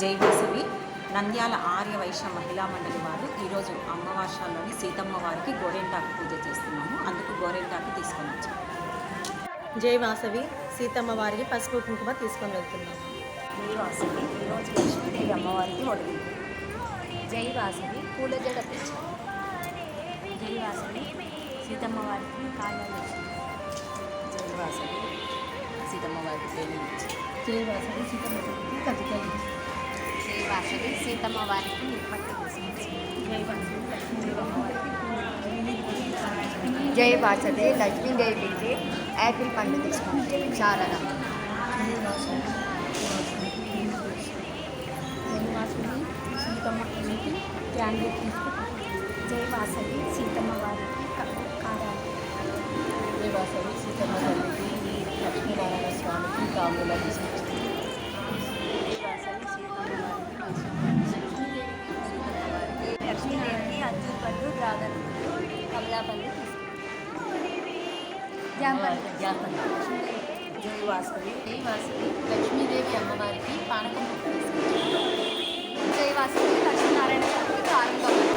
జై వాసవి నంద్యాల ఆర్య వైశ్య మహిళా మండలి వారు ఈరోజు అమ్మవార్షాల్లోని సీతమ్మ వారికి గోరెంటాకు పూజ చేస్తున్నాము. అందుకు గోరెంటాకు తీసుకొని వచ్చాము జై వాసవి సీతమ్మ వారికి పసుపు కుంకుమ తీసుకొని వెళ్తున్నాం. జై వాసవి ఈరోజు లక్ష్మీదేవి అమ్మవారికి ఒడిగి జై వాసవి పూల జడ జై వాసవి సీతమ్మ వారికి కాళ్ళ జై వాసవి సీతమ్మ వారికి పేరు జై వాసవి సీతమ్మ వారికి కజ్జికాయలు జై వాసవి సీతమ్మ వారికి పట్టు జై వాసవి లక్ష్మీదేవికి యాపిల్ పండు తీసుకుంటాం శారద. సీతమ్మ క్యాండిల్ తీసుకుంటాం జై వాసవి సీతమ్మ వారికి కారాలు సీతమ్మ తల్లికి లక్ష్మీనారాయణ స్వామికి తాంబూలం తీసుకొచ్చాం లక్ష్మీదేవికి అంజూరు పండు డ్రాగన్ కమలా పండు జాంపండు జై లక్ష్మీదేవి అమ్మవారికి పానకం జై లక్ష్మీనారాయణ స్వామికి కారం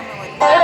వాసవి సీతమ్మ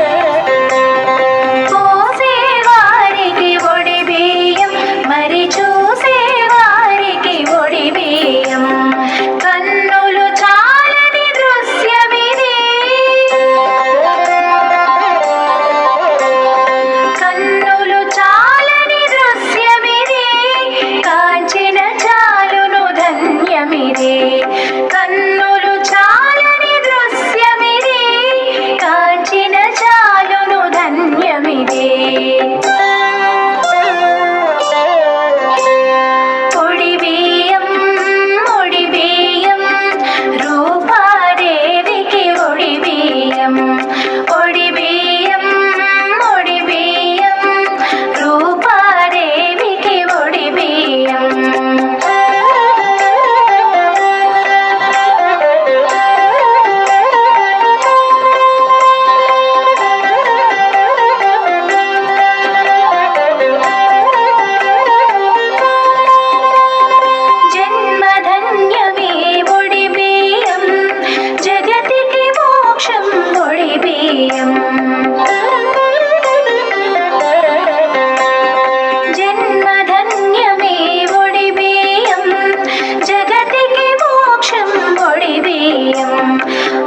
Thank you.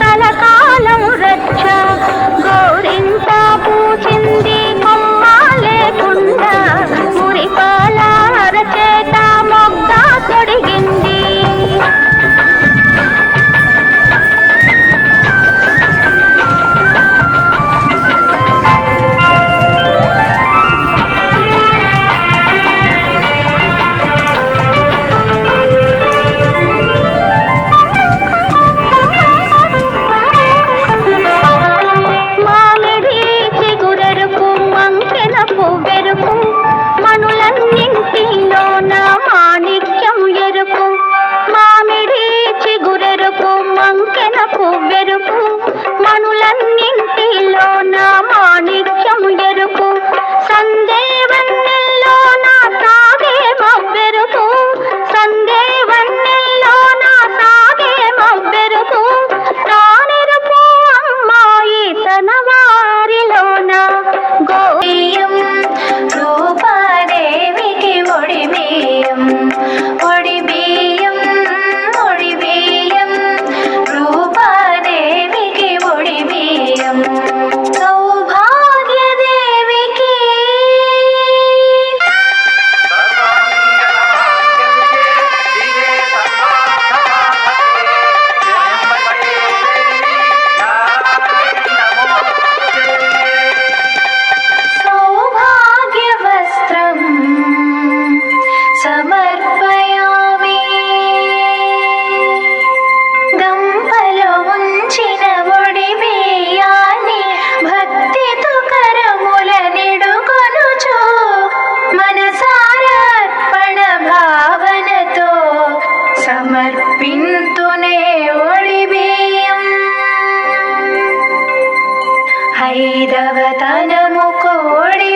వారికి ఐదవతనము తనము కోడి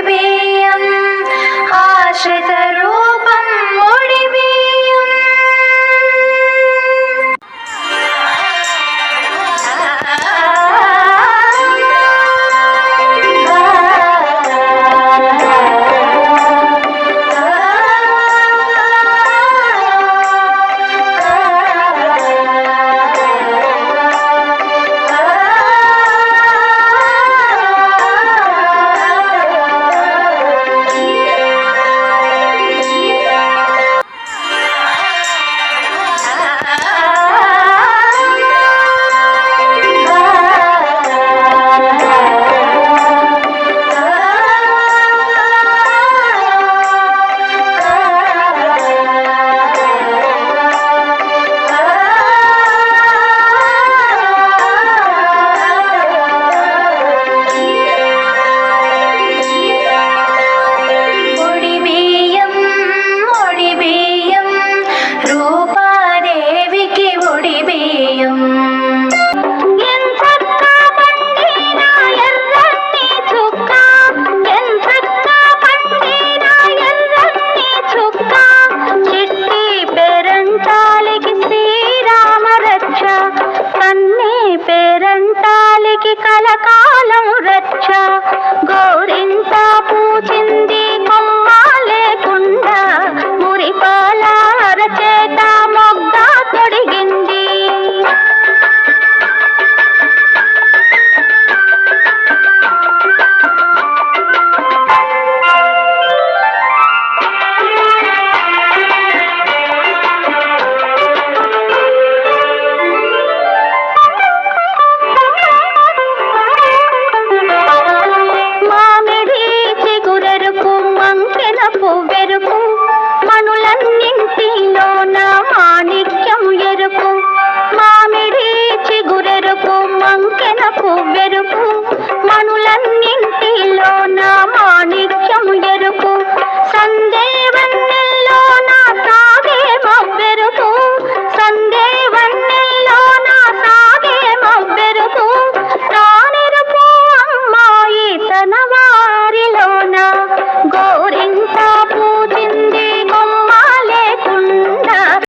ನಿಂತಿಲ್ಲ